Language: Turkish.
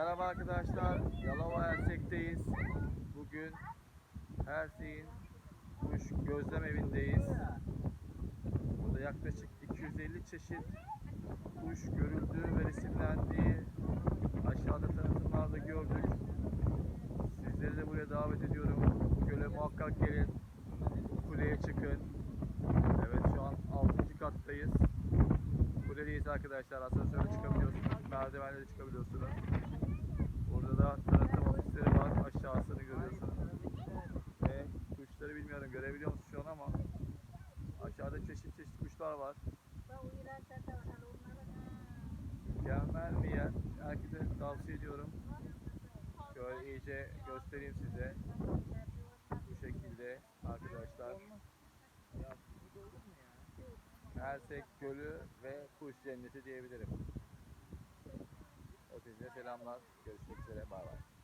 Merhaba arkadaşlar. Yalova Ersek'teyiz. Bugün Ersek'in kuş gözlem evindeyiz. Burada yaklaşık 250 çeşit kuş görüldüğü ve resimlendiği aşağıda tanıtımlarda gördük. Sizleri de buraya davet ediyorum. Bu göle muhakkak gelin. Bu kuleye çıkın. Evet şu an 6. kattayız. Kuledeyiz arkadaşlar. Asansörle çıkabiliyorsunuz. Merdivenle de çıkabiliyorsunuz. Bilmiyorum görebiliyor musunuz şu an ama aşağıda çeşit çeşit kuşlar var. Mükemmel bir yer. Herkese tavsiye ediyorum. Şöyle iyice göstereyim size. Bu şekilde arkadaşlar. Ersek Gölü ve Kuş Cenneti diyebilirim. Hepinize selamlar. Görüşmek üzere. Bye.